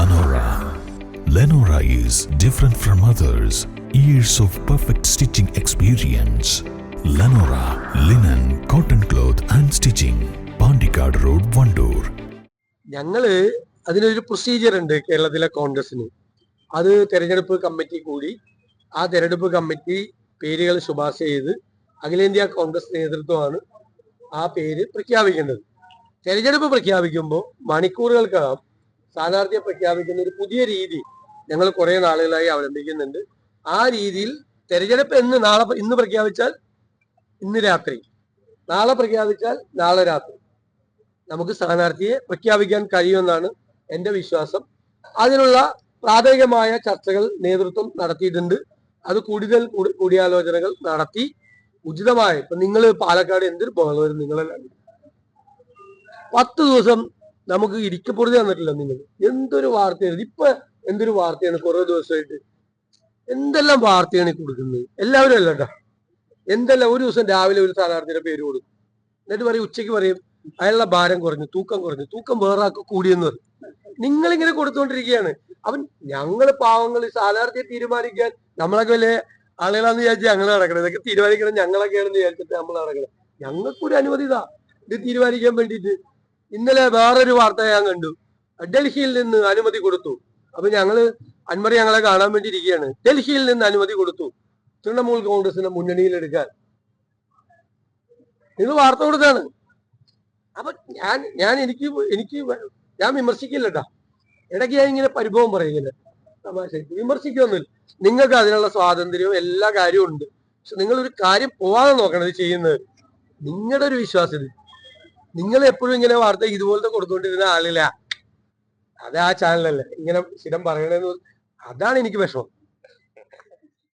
Lenora. Lenora is different from others. Years of perfect stitching experience. Lenora linen, cotton cloth and stitching. Pandikad Road, Vandoor. ഞങ്ങൾ അതിനൊരു procedure ഉണ്ട് കേരളത്തിലെ കോൺഗ്രസിന് അത് തെരഞ്ഞെടുപ്പ് കമ്മിറ്റി കൂടി ആ തെരഞ്ഞെടുപ്പ് കമ്മിറ്റി പേരുകൾ ശുപാർശ ചെയ്ത് അഖിലേന്ത്യാ കോൺഗ്രസ് നേതൃത്വമാണ് ആ പേര് പ്രഖ്യാപിക്കേണ്ടത് തെരഞ്ഞെടുപ്പ് പ്രഖ്യാപിക്കുമ്പോൾ മണിക്കൂറുകൾക്കകം സ്ഥാനാർത്ഥിയെ പ്രഖ്യാപിക്കുന്ന ഒരു പുതിയ രീതി ഞങ്ങൾ കുറെ നാളുകളായി അവലംബിക്കുന്നുണ്ട്. ആ രീതിയിൽ തെരഞ്ഞെടുപ്പ് എന്ന് നാളെ ഇന്ന് പ്രഖ്യാപിച്ചാൽ ഇന്ന് രാത്രി. നാളെ പ്രഖ്യാപിച്ചാൽ നാളെ രാത്രി. നമുക്ക് സ്ഥാനാർത്ഥിയെ പ്രഖ്യാപിക്കാൻ കഴിയുമെന്നാണ് എന്റെ വിശ്വാസം. അതിനുള്ള പ്രാഥമികമായ ചർച്ചകൾ നേതൃത്വം നടത്തിയിട്ടുണ്ട്. അത് കൂടുതൽ കൂടിയാലോചനകൾ നടത്തി. ഉചിതമായ ഇപ്പൊ നിങ്ങൾ പാലക്കാട് എന്തൊരു ബഹളം നിങ്ങളെല്ലാം പത്ത് ദിവസം നമുക്ക് ഇരിക്കപ്പുറത്ത് തന്നിട്ടില്ല നിങ്ങൾ. എന്തൊരു വാർത്തയാണ്? ഇപ്പൊ എന്തൊരു വാർത്തയാണ് കുറെ ദിവസമായിട്ട്? എന്തെല്ലാം വാർത്തയാണ് കൊടുക്കുന്നത്? എല്ലാവരും അല്ല കേട്ടോ. എന്തെല്ലാം ഒരു ദിവസം രാവിലെ ഒരു സ്ഥാനാർത്ഥിയുടെ പേര് കൊടുക്കും. എന്നിട്ട് പറയും ഉച്ചയ്ക്ക് പറയും അയാളുടെ ഭാരം കുറഞ്ഞു തൂക്കം കുറഞ്ഞു തൂക്കം വേറെ ആൾക്ക് കൂടിയെന്ന് പറയും. നിങ്ങളിങ്ങനെ കൊടുത്തുകൊണ്ടിരിക്കുകയാണ് അവൻ ഞങ്ങൾ പാവങ്ങൾ സ്ഥാനാർത്ഥിയെ തീരുമാനിക്കാൻ നമ്മളൊക്കെ വലിയ ആളുകളാന്ന് വിചാരിച്ച് ഞങ്ങൾ നടക്കണം. ഇതൊക്കെ തീരുമാനിക്കണം ഞങ്ങളൊക്കെയാണെന്ന് വിചാരിച്ചിട്ട് നമ്മൾ നടക്കണം. ഞങ്ങൾക്കൊരു അനുമതി ഇതാ. ഇത് തീരുമാനിക്കാൻ വേണ്ടിയിട്ട് ഇന്നലെ വേറൊരു വാർത്ത ഞാൻ കണ്ടു. ഡൽഹിയിൽ നിന്ന് അനുമതി കൊടുത്തു. അപ്പൊ ഞങ്ങൾ അൻമറി ഞങ്ങളെ കാണാൻ വേണ്ടി ഇരിക്കുകയാണ്. ഡൽഹിയിൽ നിന്ന് അനുമതി കൊടുത്തു. തൃണമൂൽ മുന്നണിയിൽ മുന്നണിയിലെടുക്കാൻ നിങ്ങൾ വാർത്ത കൊടുത്താണ്. അപ്പൊ ഞാൻ ഞാൻ എനിക്ക് എനിക്ക് ഞാൻ വിമർശിക്കില്ലട്ടാ. ഇടയ്ക്ക് ഞാൻ ഇങ്ങനെ പരിഭവം പറയുന്നില്ല തമാശ. വിമർശിക്കൊന്നുമില്ല. നിങ്ങൾക്ക് അതിനുള്ള സ്വാതന്ത്ര്യവും എല്ലാ കാര്യവും ഉണ്ട്. പക്ഷെ നിങ്ങൾ ഒരു കാര്യം പോവാതെ നോക്കണം ഇത് ചെയ്യുന്നത്. നിങ്ങളുടെ ഒരു വിശ്വാസം നിങ്ങൾ എപ്പോഴും ഇങ്ങനെ വാർത്ത ഇതുപോലത്തെ കൊടുത്തുകൊണ്ടിരുന്ന ആളില്ല. അത് ആ ചാനലല്ലേ ഇങ്ങനെ സ്ഥിരം പറയണെന്ന് അതാണ് എനിക്ക് വിഷമം.